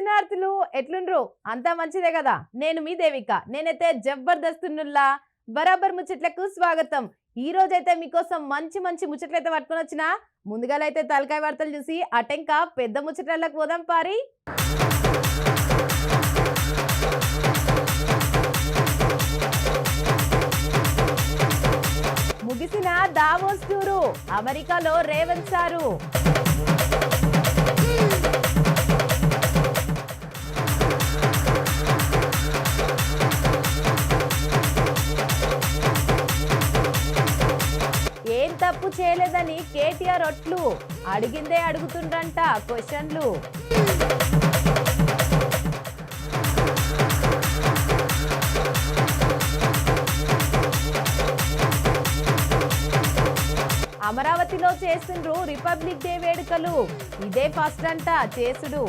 దర్శనార్థులు ఎట్లుండ్రు? అంతా మంచిదే కదా? నేను మీ దేవిక. నేనైతే జబర్దస్తున్నుల్లా బరాబర్ ముచ్చట్లకు స్వాగతం. ఈ రోజైతే మీకోసం మంచి మంచి ముచ్చట్లయితే పట్టుకొని వచ్చిన ముందుగాలైతే తలకాయ వార్తలు చూసి అటెంక పెద్ద ముచ్చట్లకు పోదాం పారి. ముగిసిన దావోస్ టూరు అమెరికాలో రేవంత్ సారు. చేయలేదని కేటీఆర్ ఒట్లు అడిగిందే అడుగుతుండ్రంట క్వశ్చన్లు. అమరావతిలో చేసిండ్రు రిపబ్లిక్ డే వేడుకలు. ఇదే ఫస్ట్ అంట చేసుడు.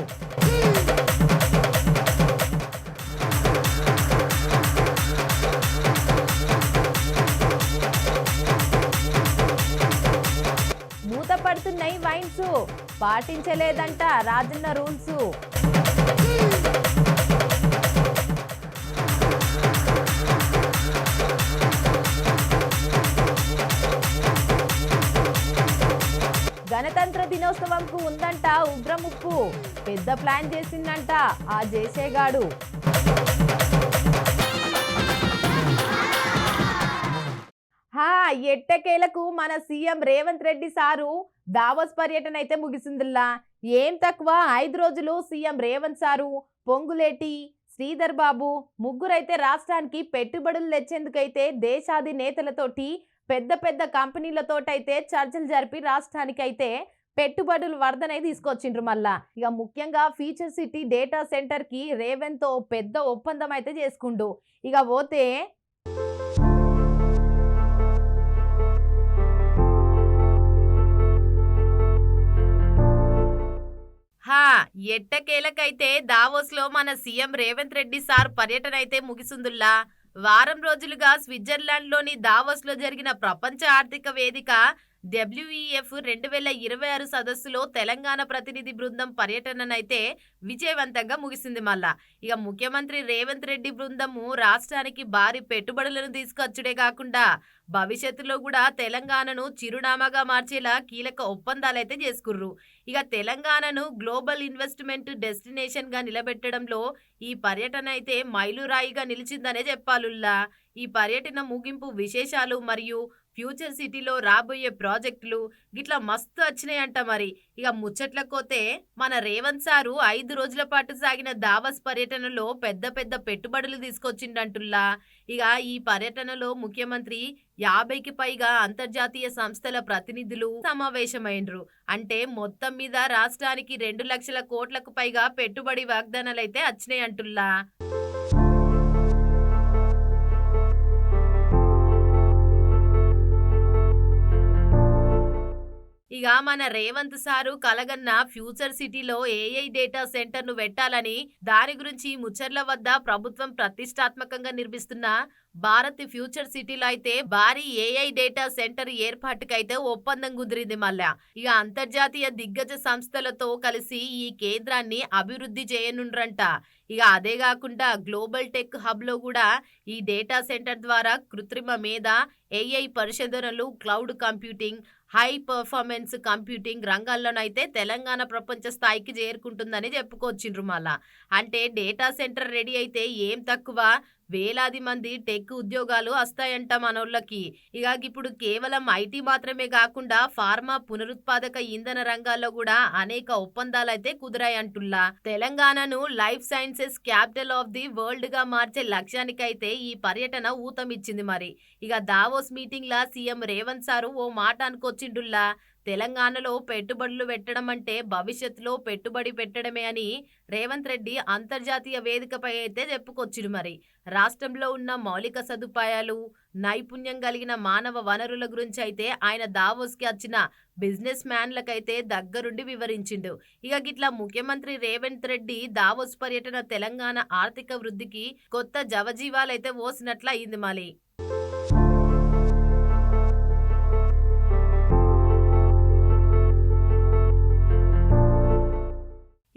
మూత వైన్స్. పాటించలేదంట రాజన్న రూల్స్. గణతంత్ర దినోత్సవంకు ఉందంట ఉగ్రముప్పు. పెద్ద ప్లాన్ చేసిందంట ఆ జేసేగాడు ఎట్టకేలకు మన సీఎం రేవంత్ రెడ్డి సారు దావోస్ పర్యటన అయితే ముగిసిందిలా ఏం తక్కువ? ఐదు రోజులు సీఎం రేవంత్ సారు పొంగులేటి శ్రీధర్ బాబు ముగ్గురైతే రాష్ట్రానికి పెట్టుబడులు తెచ్చేందుకైతే దేశాది నేతలతోటి పెద్ద పెద్ద కంపెనీలతోటైతే చర్చలు జరిపి రాష్ట్రానికి అయితే పెట్టుబడులు వరదనై తీసుకొచ్చిండ్రు మళ్ళా. ఇక ముఖ్యంగా ఫీచర్ సిటీ డేటా సెంటర్కి తో పెద్ద ఒప్పందం అయితే చేసుకుండు. ఇక పోతే ఎట్టకేలకైతే దావోస్లో మన సీఎం రేవంత్ రెడ్డి సార్ పర్యటన అయితే ముగిసిందుల్లా? వారం రోజులుగా స్విట్జర్లాండ్లోని దావోస్లో జరిగిన ప్రపంచ ఆర్థిక వేదిక డబ్ల్యూఈఎఫ్ రెండు వేల ఇరవై ఆరు సదస్సులో తెలంగాణ ప్రతినిధి బృందం పర్యటననైతే విజయవంతంగా ముగిసింది మళ్ళా. ఇక ముఖ్యమంత్రి రేవంత్ రెడ్డి బృందము రాష్ట్రానికి భారీ పెట్టుబడులను తీసుకొచ్చుడే కాకుండా భవిష్యత్తులో కూడా తెలంగాణను చిరునామాగా మార్చేలా కీలక ఒప్పందాలైతే చేసుకుర్రు. ఇక తెలంగాణను గ్లోబల్ ఇన్వెస్ట్మెంట్ డెస్టినేషన్గా నిలబెట్టడంలో ఈ పర్యటన అయితే మైలురాయిగా నిలిచిందనే చెప్పాలుల్లా. ఈ పర్యటన ముగింపు విశేషాలు మరియు ఫ్యూచర్ సిటీలో రాబోయే ప్రాజెక్టులు గిట్లా మస్తు వచ్చినాయంట మరి. ఇక ముచ్చట్లకోతే మన రేవంత్ సారు ఐదు రోజుల పాటు సాగిన దావస్ పర్యటనలో పెద్ద పెద్ద పెట్టుబడులు తీసుకొచ్చిండంటుల్లా. ఇక ఈ పర్యటనలో ముఖ్యమంత్రి యాభైకి పైగా అంతర్జాతీయ సంస్థల ప్రతినిధులు సమావేశమైనరు అంటే మొత్తం మీద రాష్ట్రానికి రెండు లక్షల కోట్లకు పైగా పెట్టుబడి వాగ్దానాలైతే వచ్చినాయి అంటుల్లా ఇక మన రేవంత్ సారు కలగన్న ఫ్యూచర్ సిటీలో ఏఐ డేటా సెంటర్ను పెట్టాలని దాని గురించి ముచ్చర్ల వద్ద ప్రభుత్వం ప్రతిష్టాత్మకంగా నిర్మిస్తున్న భారత్ ఫ్యూచర్ సిటీలో అయితే భారీ ఏఐ డేటా సెంటర్ ఏర్పాటుకైతే ఒప్పందం కుదిరింది మళ్ళా. ఇక అంతర్జాతీయ దిగ్గజ సంస్థలతో కలిసి ఈ కేంద్రాన్ని అభివృద్ధి చేయనుండ్రంట. ఇక అదే కాకుండా గ్లోబల్ టెక్ హబ్లో కూడా ఈ డేటా సెంటర్ ద్వారా కృత్రిమ మీద ఏఐ పరిశోధనలు cloud computing high performance computing రంగాల్లోనైతే Telangana ప్రపంచ స్థాయికి చేరుకుంటుందని చెప్పుకొచ్చిండ్రు మళ్ళా. అంటే డేటా సెంటర్ రెడీ అయితే ఏం తక్కువ? వేలాది మంది టెక్ ఉద్యోగాలు వస్తాయంట మనోళ్ళకి. ఇక ఇప్పుడు కేవలం ఐటీ మాత్రమే కాకుండా ఫార్మా పునరుత్పాదక ఇంధన రంగాల్లో కూడా అనేక ఒప్పందాలు అయితే కుదిరాయంటుల్లా. తెలంగాణను life sciences capital of the వరల్డ్గా మార్చే లక్ష్యానికైతే ఈ పర్యటన ఊతమిచ్చింది మరి. ఇక దావోస్ మీటింగ్ లా సీఎం రేవంత్ సారు ఓ మాట అనుకొచ్చిండుల్లా. తెలంగాణలో పెట్టుబడులు పెట్టడం అంటే భవిష్యత్తులో పెట్టుబడి పెట్టడమే అని రేవంత్ రెడ్డి అంతర్జాతీయ వేదికపై అయితే చెప్పుకొచ్చిడు మరి. రాష్ట్రంలో ఉన్న మౌలిక సదుపాయాలు నైపుణ్యం కలిగిన మానవ వనరుల గురించి అయితే ఆయన దావోస్కి వచ్చిన బిజినెస్ మ్యాన్లకైతే దగ్గరుండి వివరించిండు. ఇక గిట్లా ముఖ్యమంత్రి రేవంత్ రెడ్డి దావోస్ పర్యటన తెలంగాణ ఆర్థిక వృద్ధికి కొత్త జవజీవాలైతే ఓసినట్లు అయింది మళ్ళీ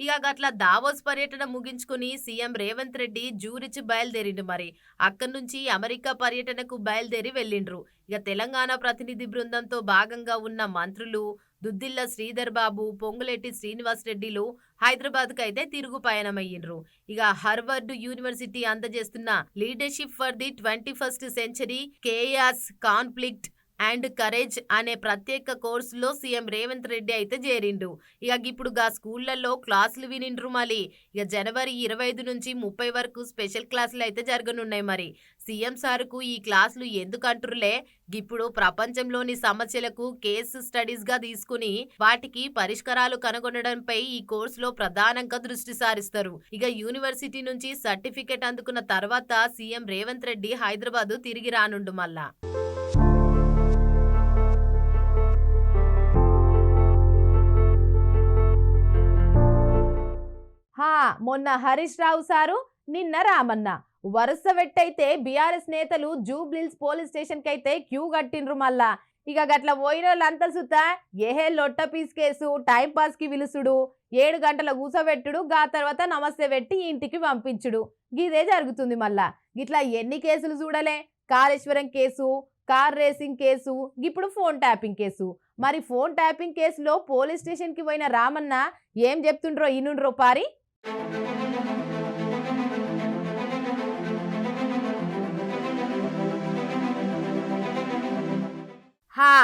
ఇక అట్లా దావోస్ పర్యటన ముగించుకుని సీఎం రేవంత్ రెడ్డి జూరిచి బయలుదేరిండు మరి. అక్కడి నుంచి అమెరికా పర్యటనకు బయలుదేరి వెళ్ళిండ్రు. ఇక తెలంగాణ ప్రతినిధి బృందంతో భాగంగా ఉన్న మంత్రులు దుద్దిల్ల శ్రీధర్ బాబు పొంగులేటి శ్రీనివాస్ రెడ్డిలు హైదరాబాద్కు అయితే తిరుగు పయనమయ్యిండ్రు. ఇక Harvard university అందజేస్తున్న leadership for the twenty first century chaos conflict and courage అనే ప్రత్యేక కోర్సులో సీఎం రేవంత్ రెడ్డి అయితే చేరిండు. ఇక ఇప్పుడు గా స్కూళ్ళలో క్లాసులు వినిండ్రు మళ్ళీ ఇక జనవరి ఇరవై ఐదు నుంచి ముప్పై వరకు స్పెషల్ క్లాసులు అయితే జరగనున్నాయి మరి. సీఎం సార్కు ఈ క్లాసులు ఎందుకంటురులే ఇప్పుడు ప్రపంచంలోని సమస్యలకు కేసు స్టడీస్గా తీసుకుని వాటికి పరిష్కారాలు కనుగొనడంపై ఈ కోర్సులో ప్రధానంగా దృష్టి సారిస్తారు. ఇక యూనివర్సిటీ నుంచి సర్టిఫికెట్ అందుకున్న తర్వాత సీఎం రేవంత్ రెడ్డి హైదరాబాద్ తిరిగి రానుండు మళ్ళా. హా మొన్న హరీష్ రావు సారు నిన్న రామన్న. వరుస వెట్టయితే బీఆర్ఎస్ నేతలు జూబ్లిల్స్ పోలీస్ స్టేషన్ అయితే క్యూ కట్టిండ్రు మళ్ళా. ఇక గట్ల పోయిన వాళ్ళంతా సుత ఏహే లొట్ట పీస్ కేసు టైం పాస్కి విలుసుడు ఏడు గంటల కూసబెట్టుడు గా తర్వాత నమస్తే పెట్టి ఇంటికి పంపించుడు. గిదే జరుగుతుంది మళ్ళా. గిట్లా ఎన్ని కేసులు చూడలే? Kaleshwaram case car racing case ఇప్పుడు ఫోన్ ట్యాపింగ్ కేసు. మరి ఫోన్ ట్యాపింగ్ కేసులో పోలీస్ స్టేషన్కి పోయిన రామన్న ఏం చెప్తుండ్రో ఇనుండ్రో పారి? హా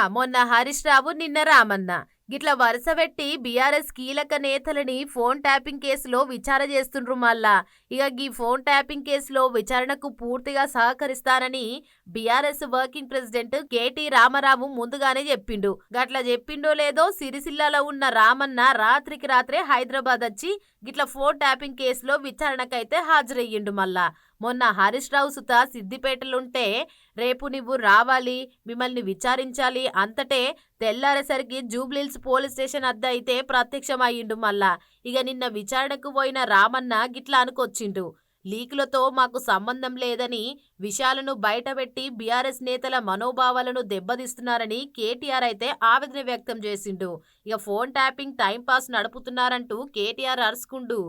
మొన్న హరీష్ రావు నిన్న రామన్న. గిట్ల వరుస పెట్టి బీఆర్ఎస్ కీలక నేతలని ఫోన్ ట్యాపింగ్ కేసులో విచారణ చేస్తుండ్రు మళ్ళా. ఇక ఈ ఫోన్ ట్యాపింగ్ కేసులో విచారణకు పూర్తిగా సహకరిస్తానని BRS working president KT Rama Rao ముందుగానే చెప్పిండు. గట్ల చెప్పిండో లేదో సిరిసిల్లాలో ఉన్న రామన్న రాత్రికి రాత్రే హైదరాబాద్ వచ్చి గిట్ల ఫోన్ ట్యాపింగ్ కేసులో విచారణకైతే హాజరయ్యిండు మళ్ళా. మొన్న హరీష్ రావు సుత సిద్దిపేటలుంటే రేపు నువ్వు రావాలి మిమ్మల్ని విచారించాలి అంతటే తెల్లారేసరికి జూబ్లీల్స్ పోలీస్ స్టేషన్ అద్ద అయితే ప్రత్యక్షమయ్యిండు మళ్ళా. ఇక నిన్న విచారణకు పోయిన రామన్న గిట్లా అనుకొచ్చిండు. లీకులతో మాకు సంబంధం లేదని విషయాలను బయటపెట్టి బీఆర్ఎస్ నేతల మనోభావాలను దెబ్బతీస్తున్నారని కేటీఆర్ అయితే ఆవేదన వ్యక్తం చేసిండు. ఇక ఫోన్ ట్యాపింగ్ టైంపాస్ నడుపుతున్నారంటూ కేటీఆర్ అరుచుకుండు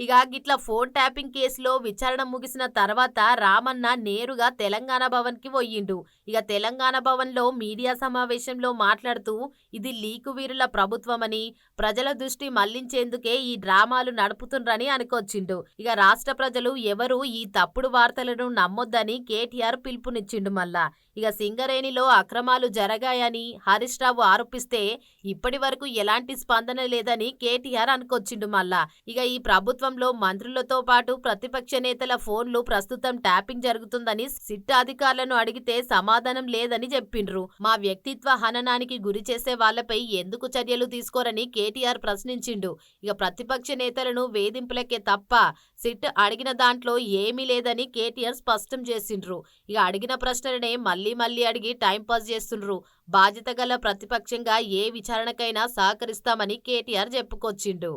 ఇక గిట్ల ఫోన్ ట్యాపింగ్ కేసులో విచారణ ముగిసిన తర్వాత రామన్న నేరుగా తెలంగాణ భవన్కి పోయిండు ఇక తెలంగాణ భవన్లో మీడియా సమావేశంలో మాట్లాడుతూ ఇది లీకు వీరుల ప్రభుత్వమని ప్రజల దృష్టి మళ్ళించేందుకే ఈ డ్రామాలు నడుపుతుండ్రని అనుకొచ్చిండు. ఇక రాష్ట్ర ప్రజలు ఎవరు ఈ తప్పుడు వార్తలను నమ్మొద్దని కేటీఆర్ పిలుపునిచ్చిండు మళ్ళా. ఇక సింగరేణిలో అక్రమాలు జరగాయని హరీష్ రావు ఆరోపిస్తే ఇప్పటి వరకు ఎలాంటి స్పందన లేదని కేటీఆర్ అనుకొచ్చిండు మళ్ళా. ఇక ఈ ప్రభుత్వంలో మంత్రులతో పాటు ప్రతిపక్ష నేతల ఫోన్లు ప్రస్తుతం ట్యాపింగ్ జరుగుతుందని సిట్ అధికారులను అడిగితే సమాధానం లేదని చెప్పిండ్రు. మా వ్యక్తిత్వ హననానికి గురి చేసే వాళ్ళపై ఎందుకు చర్యలు తీసుకోరని కేటీఆర్ ప్రశ్నించిండు. ఇక ప్రతిపక్ష నేతలను వేధింపులకే తప్ప సిట్ అడిగిన దాంట్లో ఏమీ లేదని కేటీఆర్ స్పష్టం చేసిండ్రు. ఇక అడిగిన ప్రశ్నలనే మళ్ళీ మళ్ళీ అడిగి టైంపాస్ చేస్తుండ్రు. బాధ్యత గల ప్రతిపక్షంగా ఏ విచారణకైనా సహకరిస్తామని కేటీఆర్ చెప్పుకొచ్చిండు.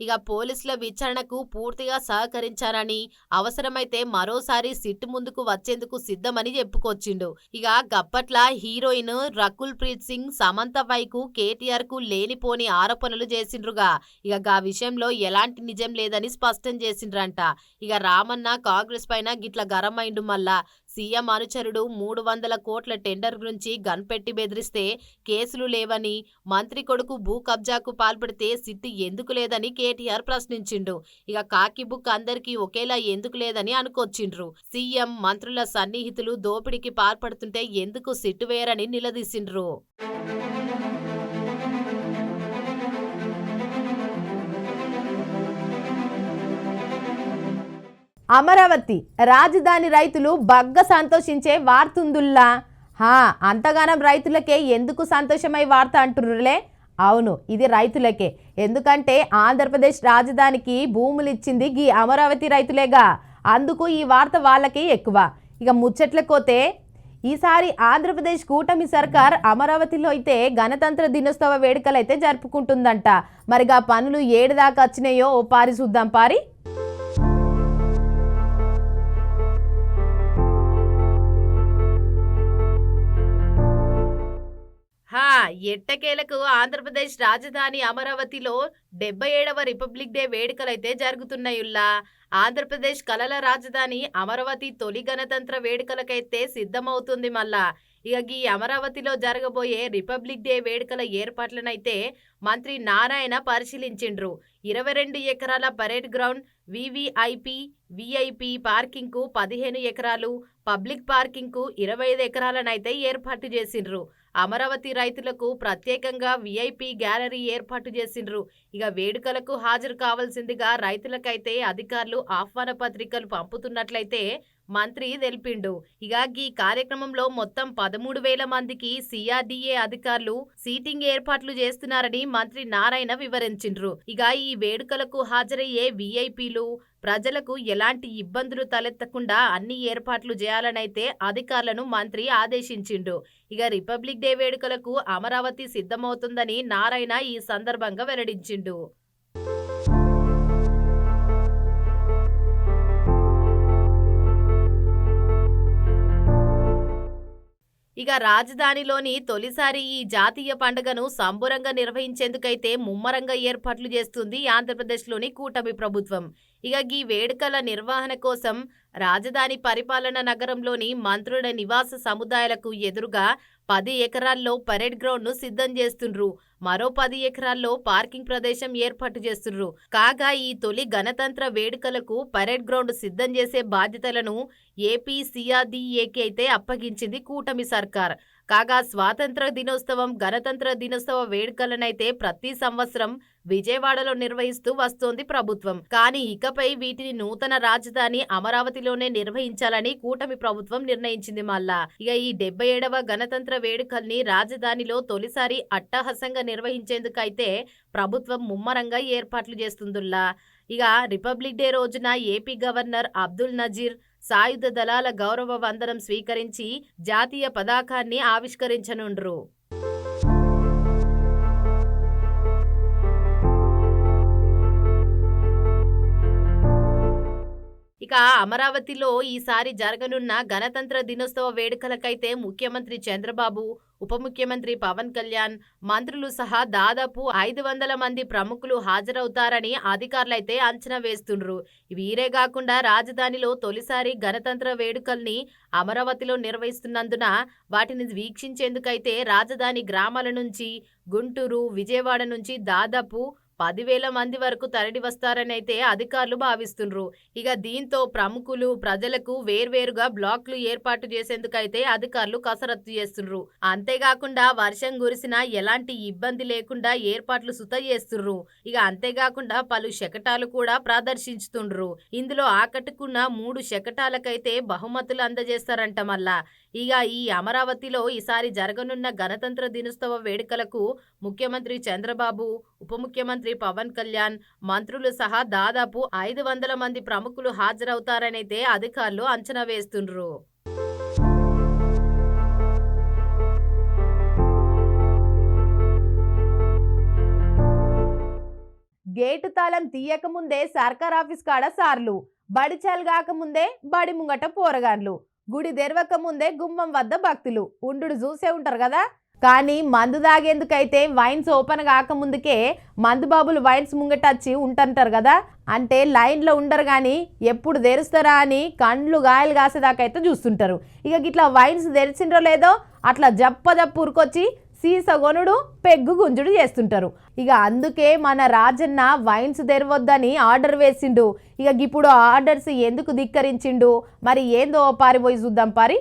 ఇక పోలీసుల విచారణకు పూర్తిగా సహకరించారని అవసరమైతే మరోసారి సిట్ ముందుకు వచ్చేందుకు సిద్ధమని చెప్పుకొచ్చిండు. ఇక గప్పట్ల హీరోయిన్ రకుల్ ప్రీత్ సింగ్ సమంత వైకు కేటీఆర్కు లేనిపోని ఆరోపణలు చేసిండ్రుగా. ఇక గా విషయంలో ఎలాంటి నిజం లేదని స్పష్టం చేసిండ్రంట. ఇక రామన్న కాంగ్రెస్ పైన గిట్ల గరమైండు మళ్ళా. సీఎం అనుచరుడు మూడు వందల కోట్ల టెండర్ గురించి గన్ పెట్టి బెదిరిస్తే కేసులు లేవని మంత్రి కొడుకు భూ కబ్జాకు పాల్పడితే సిట్టి ఎందుకు లేదని కేటీఆర్ ప్రశ్నించిండు. ఇక కాకి బుక్ అందరికీ ఒకేలా ఎందుకు లేదని అనుకొచ్చిండ్రు. సీఎం మంత్రుల సన్నిహితులు దోపిడీకి పాల్పడుతుంటే ఎందుకు సిట్టు వేయరని నిలదీసిండ్రు. అమరావతి రాజధాని రైతులు బగ్గ సంతోషించే వార్తుందుల్లా. హా అంతగానం రైతులకే ఎందుకు సంతోషమై వార్త అంటుర్రులే? అవును ఇది రైతులకే. ఎందుకంటే ఆంధ్రప్రదేశ్ రాజధానికి భూములు ఇచ్చింది గీ అమరావతి రైతులేగా. అందుకు ఈ వార్త వాళ్ళకి ఎక్కువ. ఇక ముచ్చట్లకోతే ఈసారి ఆంధ్రప్రదేశ్ కూటమి సర్కార్ అమరావతిలో అయితే గణతంత్ర దినోత్సవ వేడుకలు అయితే జరుపుకుంటుందంట. మరిగా పనులు ఏడు దాకా వచ్చినాయో ఓ పారి చూద్దాం పారి. ఎట్టకేలకు ఆంధ్రప్రదేశ్ రాజధాని అమరావతిలో డెబ్బై ఏడవ రిపబ్లిక్ డే వేడుకలైతే జరుగుతున్నాయుల్లా. ఆంధ్రప్రదేశ్ కలల రాజధాని అమరావతి తొలి గణతంత్ర వేడుకలకైతే సిద్ధమవుతుంది మళ్ళా. ఇక ఈ అమరావతిలో జరగబోయే రిపబ్లిక్ డే వేడుకల ఏర్పాట్లనైతే మంత్రి నారాయణ పరిశీలించిండ్రు. ఇరవై రెండు ఎకరాల పరేడ్ గ్రౌండ్ వివిఐపి విఐపి పార్కింగ్కు పదిహేను ఎకరాలు పబ్లిక్ పార్కింగ్కు ఇరవై ఐదు ఎకరాలనైతే ఏర్పాటు చేసిండ్రు. అమరావతి రైతులకు ప్రత్యేకంగా విఐపి గ్యాలరీ ఏర్పాటు చేసిండ్రు. ఇక వేడుకలకు హాజరు కావాల్సిందిగా రైతులకైతే అధికారులు ఆహ్వాన పత్రికలు పంపుతున్నట్లయితే మంత్రి తెలిపిండు. ఇక ఈ కార్యక్రమంలో మొత్తం పదమూడు వేల మందికి సిఆర్డీఏ అధికారులు సీటింగ్ ఏర్పాట్లు చేస్తున్నారని మంత్రి నారాయణ వివరించిండ్రు. ఇక ఈ వేడుకలకు హాజరయ్యే విఐపీలు ప్రజలకు ఎలాంటి ఇబ్బందులు తలెత్తకుండా అన్ని ఏర్పాట్లు చేయాలనైతే అధికారులను మంత్రి ఆదేశించిండు. ఇక రిపబ్లిక్ డే వేడుకలకు అమరావతి సిద్ధమవుతుందని నారాయణ ఈ సందర్భంగా వెల్లడించిండు. ఇక రాజధానిలోని తొలిసారి ఈ జాతీయ పండుగను సంబురంగా నిర్వహించేందుకైతే ముమ్మరంగా ఏర్పాట్లు చేస్తుంది ఆంధ్రప్రదేశ్లోని కూటమి ప్రభుత్వం. ఇక ఈ వేడుకల నిర్వహణ కోసం రాజధాని పరిపాలన నగరంలోని మంత్రుల నివాస సముదాయాలకు ఎదురుగా పది ఎకరాల్లో పరేడ్ గ్రౌండ్ను సిద్ధం చేస్తుండ్రు. మరో పది ఎకరాల్లో పార్కింగ్ ప్రదేశం ఏర్పాటు చేస్తుండ్రు. కాగా ఈ తొలి గణతంత్ర వేడుకలకు పరేడ్ గ్రౌండ్ సిద్ధం చేసే బాధ్యతలను ఏపీ సిఆర్డీఏకి అయితే అప్పగించింది కూటమి సర్కార్. కాగా స్వాతంత్ర దినోత్సవం గణతంత్ర దినోత్సవ వేడుకలనైతే ప్రతి సంవత్సరం విజయవాడలో నిర్వహిస్తూ వస్తోంది ప్రభుత్వం. కానీ ఇకపై వీటిని నూతన రాజధాని అమరావతిలోనే నిర్వహించాలని కూటమి ప్రభుత్వం నిర్ణయించింది మళ్ళా. ఇక ఈ డెబ్బై ఏడవ గణతంత్ర వేడుకల్ని రాజధానిలో తొలిసారి అట్టహాసంగా నిర్వహించేందుకైతే ప్రభుత్వం ముమ్మరంగా ఏర్పాట్లు చేస్తుందిలా ఇక రిపబ్లిక్ డే రోజున ఏపీ గవర్నర్ అబ్దుల్ నజీర్ సాయుధ దళాల గౌరవ వందనం స్వీకరించి జాతీయ పతాకాన్ని ఆవిష్కరించనుండ్రు. ఇక అమరావతిలో ఈసారి జరగనున్న గణతంత్ర దినోత్సవ వేడుకలకైతే ముఖ్యమంత్రి చంద్రబాబు ఉప ముఖ్యమంత్రి పవన్ కళ్యాణ్ మంత్రులు సహా దాదాపు ఐదు వందల మంది ప్రముఖులు హాజరవుతారని అధికారులైతే అంచనా వేస్తుండ్రు. వీరే కాకుండా రాజధానిలో తొలిసారి గణతంత్ర వేడుకల్ని అమరావతిలో నిర్వహిస్తున్నందున వాటిని వీక్షించేందుకైతే రాజధాని గ్రామాల నుంచి గుంటూరు విజయవాడ నుంచి దాదాపు పదివేల మంది వరకు తరలి వస్తారని అయితే అధికారులు భావిస్తుండ్రు. ఇక దీంతో ప్రముఖులు ప్రజలకు వేర్వేరుగా బ్లాక్లు ఏర్పాటు చేసేందుకైతే అధికారులు కసరత్తు చేస్తుండ్రు. అంతేకాకుండా వర్షం కురిసినా ఎలాంటి ఇబ్బంది లేకుండా ఏర్పాట్లు సుత చేస్తుండ్రు. ఇక అంతేకాకుండా పలు శకటాలు కూడా ప్రదర్శించుతుండ్రు. ఇందులో ఆకట్టుకున్న మూడు శకటాలకైతే బహుమతులు అందజేస్తారంట మళ్ళా. ఇక ఈ అమరావతిలో ఈసారి జరగనున్న గణతంత్ర దినోత్సవ వేడుకలకు ముఖ్యమంత్రి చంద్రబాబు ఉప ముఖ్యమంత్రి పవన్ కళ్యాణ్ మంత్రులు సహా దాదాపు ఐదు వందల మంది ప్రముఖులు హాజరవుతారనైతే అధికారులు అంచనా వేస్తుండ్రు. గేటు తాళం తీయకముందే సర్కార్ ఆఫీస్ కాడ సార్లు బడిచాలు కాకముందే బడి ముంగట పోరగాన్లు. గుడి తెరవక ముందే గుమ్మం వద్ద భక్తులు. ఉండు చూసే ఉంటారు కదా? కానీ మందు తాగేందుకైతే వైన్స్ ఓపెన్ కాకముందుకే మందు బాబులు వైన్స్ ముంగట వచ్చి ఉంటుంటారు కదా? అంటే లైన్లో ఉండరు కానీ ఎప్పుడు తెరుస్తారా అని కండ్లు గాయలు కాసేదాకైతే చూస్తుంటారు. ఇక ఇట్లా వైన్స్ తెరిచిండ్రో లేదో అట్లా జప్ప జప్పు ఉరికొచ్చి సీసగొనుడు పెగ్గు గుంజుడు చేస్తుంటారు. ఇక అందుకే మన రాజన్న వైన్స్ తెరవద్దని ఆర్డర్ వేసిండు. ఇక ఇప్పుడు ఆర్డర్స్ ఎందుకు ధిక్కరించిండు? మరి ఏందో పారిపోయి చూద్దాం పారి.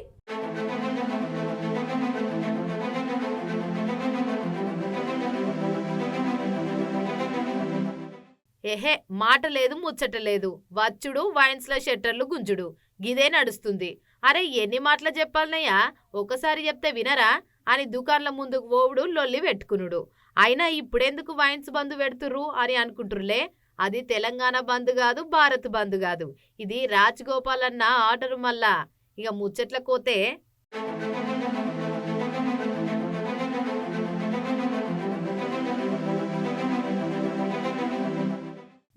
ఎహే మాట లేదు ముచ్చట లేదు. వచ్చుడు వైన్స్ల షట్టర్లు గుంజుడు. గిదే నడుస్తుంది. అరే ఎన్ని మాటలు చెప్పాలనయ్యా? ఒకసారి చెప్తే వినరా? అని దుకాన్ల ముందుకు పోవుడు లొల్లి పెట్టుకునుడు. అయినా ఇప్పుడెందుకు వైన్స్ బంద్ పెడుతుర్రు అని అనుకుంటురులే అది తెలంగాణ బంద్ కాదు భారత్ బంద్ కాదు. ఇది రాజగోపాల్ అన్న ఆర్డర్ మళ్ళా. ఇక ముచ్చట్ల కోతే.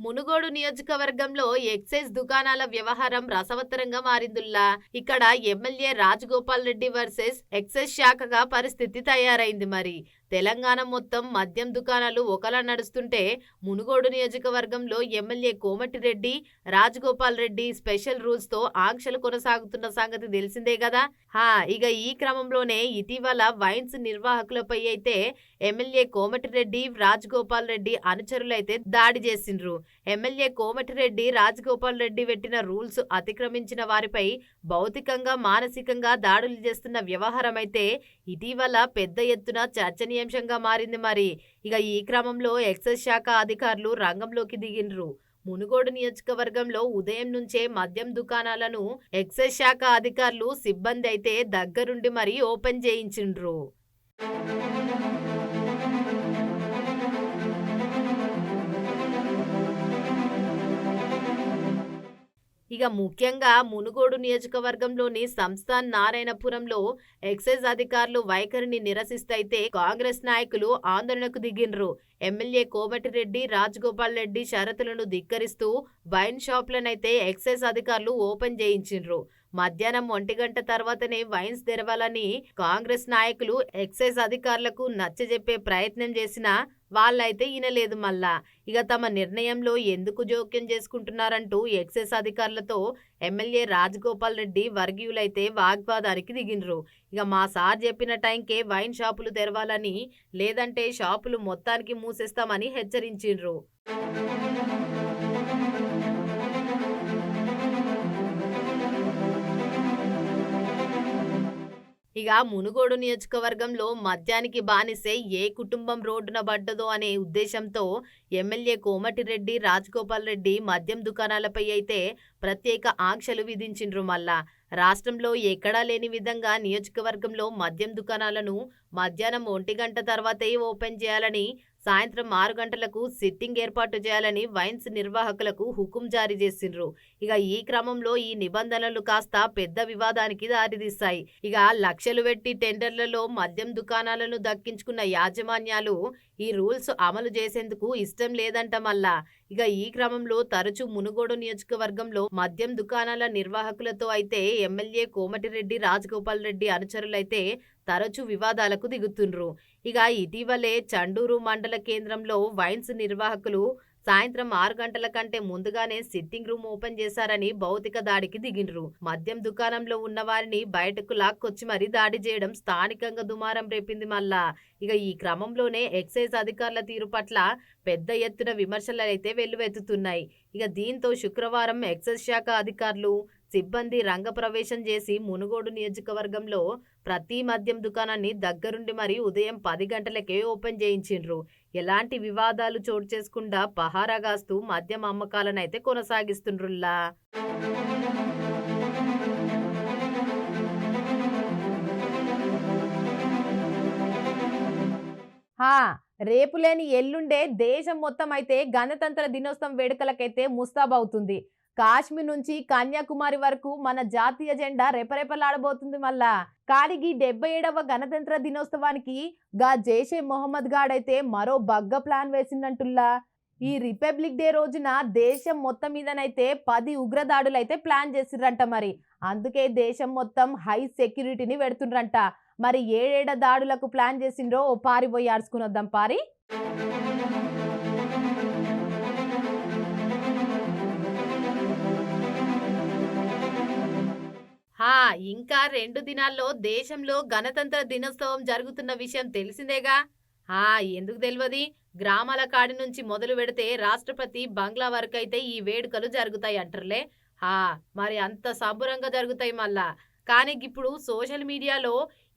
మునుగోడు నియోజకవర్గంలో ఎక్సైజ్ దుకాణాల వ్యవహారం రసవత్తరంగా మారిందుల్లా. ఇక్కడ MLA Rajagopal Reddy versus excise శాఖగా పరిస్థితి తయారైంది మరి. తెలంగాణ మొత్తం మద్యం దుకాణాలు ఒకలా నడుస్తుంటే మునుగోడు నియోజకవర్గంలో ఎమ్మెల్యే కోమటిరెడ్డి రాజగోపాల్ రెడ్డి స్పెషల్ రూల్స్తో ఆంక్షలు కొనసాగుతున్న సంగతి తెలిసిందే కదా హా ఇక ఈ క్రమంలోనే ఇటీవల వైన్స్ నిర్వాహకులపై అయితే ఎమ్మెల్యే కోమటిరెడ్డి రాజగోపాల్ రెడ్డి అనుచరులైతే దాడి చేసిండ్రు. ఎమ్మెల్యే కోమటిరెడ్డి రాజగోపాల్ రెడ్డి పెట్టిన రూల్స్ అతిక్రమించిన వారిపై భౌతికంగా మానసికంగా దాడులు చేస్తున్న వ్యవహారం అయితే ఇటీవల పెద్ద ఎత్తున చర్చనీయాంశంగా మారింది మరి. ఇక ఈ క్రమంలో ఎక్సైజ్ శాఖ అధికారులు రంగంలోకి దిగిండ్రు మునుగోడు నియోజకవర్గంలో ఉదయం నుంచే మద్యం దుకాణాలను ఎక్సైజ్ శాఖ అధికారులు సిబ్బంది అయితే దగ్గరుండి మరీ ఓపెన్ చేయించిండ్రు. ఇక ముఖ్యంగా మునుగోడు నియోజకవర్గంలోని సంస్థాన్ నారాయణపురంలో ఎక్సైజ్ అధికారులు వైఖరిని నిరసిస్తైతే కాంగ్రెస్ నాయకులు ఆందోళనకు దిగిండ్రు ఎమ్మెల్యే కోమటిరెడ్డి రాజగోపాల్ రెడ్డి షరతులను ధిక్కరిస్తూ వైన్ షాప్లనైతే ఎక్సైజ్ అధికారులు ఓపెన్ చేయించిండ్రు మధ్యాహ్నం ఒంటి గంట తర్వాతనే వైన్స్ తెరవాలని కాంగ్రెస్ నాయకులు ఎక్సైజ్ అధికారులకు నచ్చజెప్పే ప్రయత్నం చేసినా వాళ్ళైతే ఈనలేదు మళ్ళా. ఇక తమ నిర్ణయంలో ఎందుకు జోక్యం చేసుకుంటున్నారంటూ ఎక్సైజ్ అధికారులతో ఎమ్మెల్యే రాజగోపాల్ రెడ్డి వర్గీయులైతే వాగ్వాదానికి దిగిండ్రు ఇక మా సార్ చెప్పిన టైంకే వైన్ షాపులు తెరవాలని లేదంటే షాపులు మొత్తానికి మూసేస్తామని హెచ్చరించిండ్రు. ఇక మునుగోడు నియోజకవర్గంలో మద్యానికి బానిసే ఏ కుటుంబం రోడ్డున పడ్డదో అనే ఉద్దేశంతో ఎమ్మెల్యే కోమటిరెడ్డి రాజగోపాల్ రెడ్డి మద్యం దుకాణాలపై అయితే ప్రత్యేక ఆంక్షలు విధించిండ్రు మళ్ళా. రాష్ట్రంలో ఎక్కడా లేని విధంగా నియోజకవర్గంలో మద్యం దుకాణాలను మధ్యాహ్నం ఒంటి గంట తర్వాతే ఓపెన్ చేయాలని సాయంత్రం ఆరు గంటలకు సిట్టింగ్ ఏర్పాటు చేయాలని వైన్స్ నిర్వాహకులకు హుకుం జారీ చేసిండ్రు. ఇక ఈ క్రమంలో ఈ నిబంధనలు కాస్త పెద్ద వివాదానికి దారితీస్తాయి ఇక లక్షలు పెట్టి టెండర్లలో మద్యం దుకాణాలను దక్కించుకున్న యాజమాన్యాలు ఈ రూల్స్ అమలు చేసేందుకు ఇష్టం లేదంట మళ్ళా ఇక ఈ క్రమంలో తరచూ మునుగోడు నియోజకవర్గంలో మద్యం దుకాణాల నిర్వాహకులతో అయితే ఎమ్మెల్యే కోమటిరెడ్డి రాజగోపాల్ రెడ్డి అనుచరులైతే తరచూ వివాదాలకు దిగుతుండ్రు. ఇక ఇటీవలే చండూరు మండల కేంద్రంలో వైన్స్ నిర్వాహకులు సాయంత్రం ఆరు గంటల కంటే ముందుగానే సిట్టింగ్ రూమ్ ఓపెన్ చేశారని భౌతిక దాడికి దిగిండ్రు. మద్యం దుకాణంలో ఉన్న వారిని బయటకు లాక్కొచ్చి మరీ దాడి చేయడం స్థానికంగా దుమారం రేపింది మళ్ళా. ఇక ఈ క్రమంలోనే ఎక్సైజ్ అధికారుల తీరు పట్ల పెద్ద ఎత్తున విమర్శలైతే వెల్లువెత్తుతున్నాయి. ఇక దీంతో శుక్రవారం ఎక్సైజ్ శాఖ అధికారులు సిబ్బంది రంగప్రవేశం చేసి మునుగోడు నియోజకవర్గంలో ప్రతి మద్యం దుకాణాన్ని దగ్గరుండి మరి ఉదయం పది గంటలకే ఓపెన్ చేయించిండ్రు. ఎలాంటి వివాదాలు చోటు చేసుకుండా పహారాగాస్తూ మద్యం అమ్మకాలనైతే కొనసాగిస్తుండ్రుల్లా. హా రేపు లేని ఎల్లుండే దేశం మొత్తం అయితే గణతంత్ర దినోత్సవం వేడుకలకైతే ముస్తాబవుతుంది. కాశ్మీర్ నుంచి కన్యాకుమారి వరకు మన జాతీయ జెండా రెపరెపలాడబోతుంది మళ్ళా. కానీ ఈ డెబ్బై ఏడవ గణతంత్ర దినోత్సవానికి గా జైషే మొహమ్మద్ గాడైతే మరో బగ్గ ప్లాన్ వేసిందంటుల్లా. ఈ రిపబ్లిక్ డే రోజున దేశం మొత్తం మీదనైతే పది ఉగ్రదాడులు అయితే ప్లాన్ చేసిర్రంట మరి. అందుకే దేశం మొత్తం హై సెక్యూరిటీని పెడుతుండ్రంట. మరి ఏడేడ దాడులకు ప్లాన్ చేసిండ్రో ఓ పారిపోయి ఆడుచుకుని వద్దాం పారి. హా ఇంకా రెండు దినాల్లో దేశంలో గణతంత్ర దినోత్సవం జరుగుతున్న విషయం తెలిసిందేగా? హా ఎందుకు తెలియదు గ్రామాల కాడి నుంచి మొదలు పెడితే రాష్ట్రపతి బంగ్లా వరకైతే ఈ వేడుకలు జరుగుతాయి అంటారులే? హా మరి అంత సంబురంగా జరుగుతాయి మళ్ళా. కానీ ఇప్పుడు సోషల్ మీడియాలో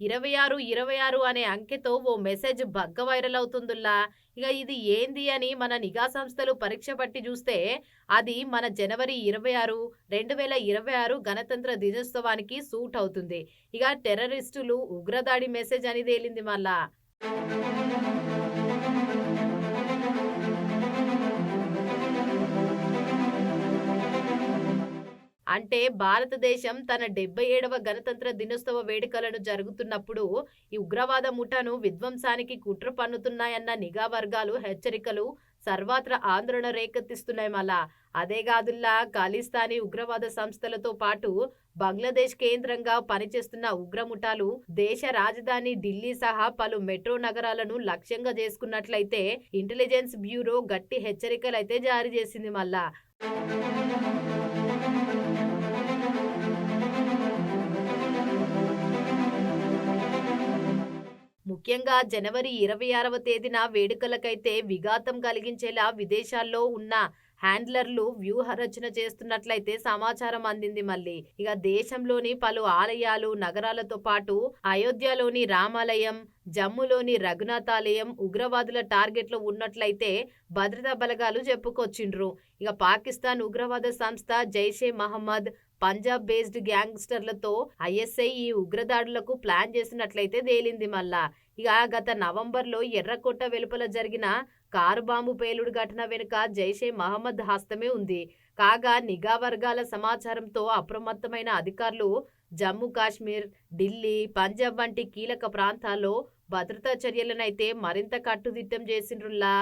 ఇరవై ఆరు ఇరవై ఆరు అనే అంకెతో ఓ మెసేజ్ బగ్గ వైరల్ అవుతుందిలా ఇక ఇది ఏంది అని మన నిఘా సంస్థలు పరీక్ష పట్టి చూస్తే అది మన జనవరి ఇరవై ఆరు రెండు వేల ఇరవై ఆరు గణతంత్ర దినోత్సవానికి సూట్ అవుతుంది. ఇక టెర్రరిస్టులు ఉగ్రదాడి మెసేజ్ అని తేలింది మళ్ళా. అంటే భారతదేశం తన డెబ్బై ఏడవ గణతంత్ర దినోత్సవ వేడుకలను జరుగుతున్నప్పుడు ఈ ఉగ్రవాద ముఠాను విధ్వంసానికి కుట్ర పన్నుతున్నాయన్న నిఘా వర్గాలు హెచ్చరికలు సర్వత్ర ఆందోళన రేకెత్తిస్తున్నాయి మళ్ళా. అదే కాదుల్లా ఖాళీస్థానీ ఉగ్రవాద సంస్థలతో పాటు బంగ్లాదేశ్ కేంద్రంగా పనిచేస్తున్న ఉగ్రముఠాలు దేశ రాజధాని ఢిల్లీ సహా పలు మెట్రో నగరాలను లక్ష్యంగా చేసుకున్నట్లయితే ఇంటెలిజెన్స్ బ్యూరో గట్టి హెచ్చరికలైతే జారీ చేసింది మళ్ళా. ముఖ్యంగా జనవరి ఇరవై ఆరవ తేదీన వేడుకలకైతే విఘాతం కలిగించేలా విదేశాల్లో ఉన్న హ్యాండ్లర్లు వ్యూహ రచన చేస్తున్నట్లయితే సమాచారం అందింది మళ్ళీ. ఇక దేశంలోని పలు ఆలయాలు నగరాలతో పాటు అయోధ్యలోని రామాలయం జమ్ములోని రఘునాథాలయం ఉగ్రవాదుల టార్గెట్లో ఉన్నట్లయితే భద్రతా బలగాలు చెప్పుకొచ్చిండ్రు. ఇక పాకిస్తాన్ ఉగ్రవాద సంస్థ జైషే మహమ్మద్ పంజాబ్ బేస్డ్ గ్యాంగ్స్టర్లతో ఐఎస్ఐ ఈ ఉగ్రదాడులకు ప్లాన్ చేసినట్లయితే తేలింది మళ్ళా. ఇక గత నవంబర్లో ఎర్రకోట వెలుపల జరిగిన కారు బాంబు పేలుడు ఘటన వెనుక జైషే మహమ్మద్ హస్తమే ఉంది. కాగా నిఘా వర్గాల సమాచారంతో అప్రమత్తమైన అధికారులు జమ్మూ కాశ్మీర్ ఢిల్లీ పంజాబ్ వంటి కీలక ప్రాంతాల్లో భద్రతా చర్యలనైతే మరింత కట్టుదిట్టం చేసిండ్రుల్లా.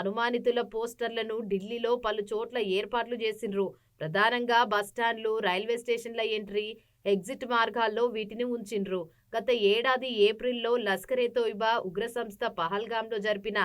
అనుమానితుల పోస్టర్లను ఢిల్లీలో పలు చోట్ల ఏర్పాట్లు చేసిండ్రు. ప్రధానంగా బస్టాండ్లు రైల్వే స్టేషన్ల ఎంట్రీ ఎగ్జిట్ మార్గాల్లో వీటిని ఉంచిండ్రు. గత ఏడాది ఏప్రిల్లో లస్కరే తోయిబా ఉగ్ర సంస్థ పహల్గాంలో జరిపిన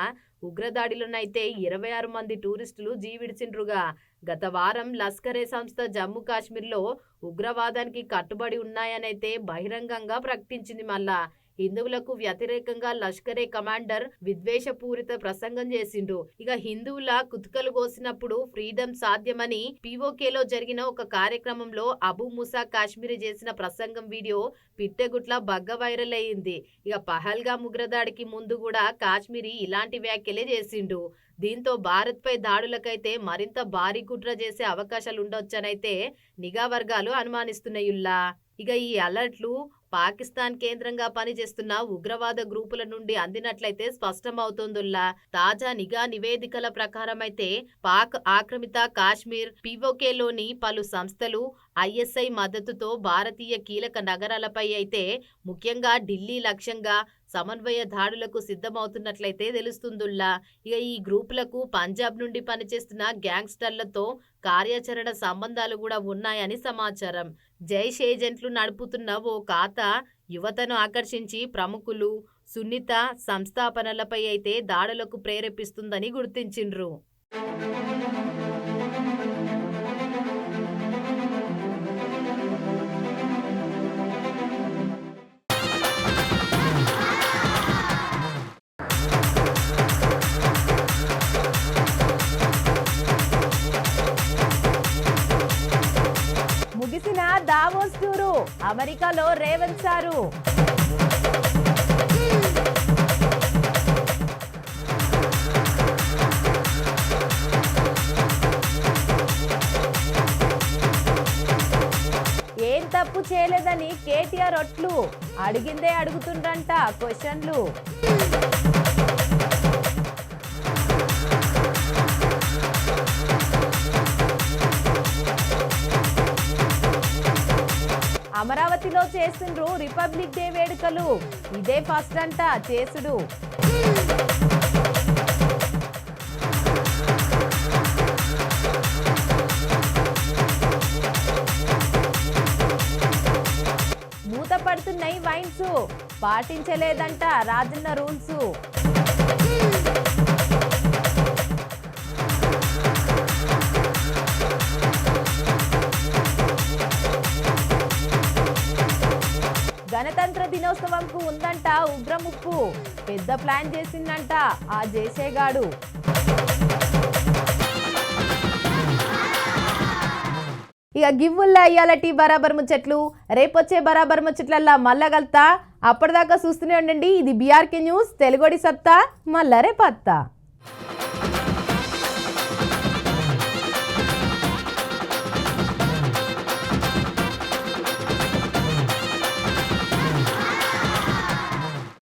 ఉగ్రదాడిలోనైతే ఇరవై ఆరు మంది టూరిస్టులు జీవిడిచిండ్రుగా. గత వారం లస్కరే సంస్థ జమ్మూ కాశ్మీర్లో ఉగ్రవాదానికి కట్టుబడి ఉన్నాయనైతే బహిరంగంగా ప్రకటించింది మళ్ళా. హిందువులకు వ్యతిరేకంగా లష్కరే కమాండర్ విద్వేషపూరిత ప్రసంగం చేసిండు ఇక హిందువుల కుతుకలు కోసినప్పుడు ఫ్రీడమ్ సాధ్యమని పీఓకేలో జరిగిన ఒక కార్యక్రమంలో అబు ముసా కాశ్మీరీ చేసిన ప్రసంగం వీడియో పిట్టెగుట్ల బగ్గ వైరల్ అయింది ఇక పహల్గా ముగ్రదాడికి ముందు కూడా కాశ్మీరీ ఇలాంటి వ్యాఖ్యలే చేసిండు దీంతో భారత్పై దాడులకైతే మరింత భారీ కుట్ర చేసే అవకాశాలు ఉండొచ్చనైతే నిఘా వర్గాలు అనుమానిస్తున్నాయుల్లా. ఇక ఈ అలర్ట్లు పాకిస్తాన్ కేంద్రంగా పనిచేస్తున్న ఉగ్రవాద గ్రూపుల నుండి అందినట్లయితే స్పష్టమవుతోందుల్లా. తాజా నిఘా నివేదికల ప్రకారం అయితే పాక్ ఆక్రమిత కాశ్మీర్ పివోకేలోని పలు సంస్థలు ఐఎస్ఐ మద్దతుతో భారతీయ కీలక నగరాలపై అయితే ముఖ్యంగా ఢిల్లీ లక్ష్యంగా సమన్వయ దాడులకు సిద్ధమవుతున్నట్లయితే తెలుస్తుందుల్లా. ఇక ఈ గ్రూపులకు పంజాబ్ నుండి పనిచేస్తున్న గ్యాంగ్స్టర్లతో కార్యాచరణ సంబంధాలు కూడా ఉన్నాయని సమాచారం. జైష్ ఏజెంట్లు నడుపుతున్న ఓ ఖాతా యువతను ఆకర్షించి ప్రముఖులు సున్నిత సంస్థాపనలపై అయితే దాడులకు ప్రేరేపిస్తుందని గుర్తించిండ్రు. ముగిసిన దావోస్ టూరు అమెరికాలో రేవంత్ సారు. ఏం తప్పు చేయలేదని కేటీఆర్ ఒట్లు అడిగిందే అడుగుతుండ్రంట క్వశ్చన్లు. అమరావతిలో చేస్తుండ్రు రిపబ్లిక్ డే వేడుకలు. ఇదే ఫస్ట్ అంట చేసుడు. మూత పడుతున్నాయి వైన్స్. పాటించలేదంట రాజన్న రూల్స్. గణతంత్ర దినోత్సవంకు ఉందంట ఉగ్రముప్పు. పెద్ద ప్లాన్ చేసిందంట ఆ జేసేగాడు ఇక గివ్వుల్లా అయ్యాలటి బరాబర్ ముచ్చట్లు. రేపొచ్చే బరాబర్ ముచ్చట్లల్లా మళ్ళా కలుతా. అప్పటిదాకా చూస్తూనే ఉండండి. ఇది బీఆర్కే న్యూస్ తెలుగుడి సత్తా మళ్ళా రేపత్తా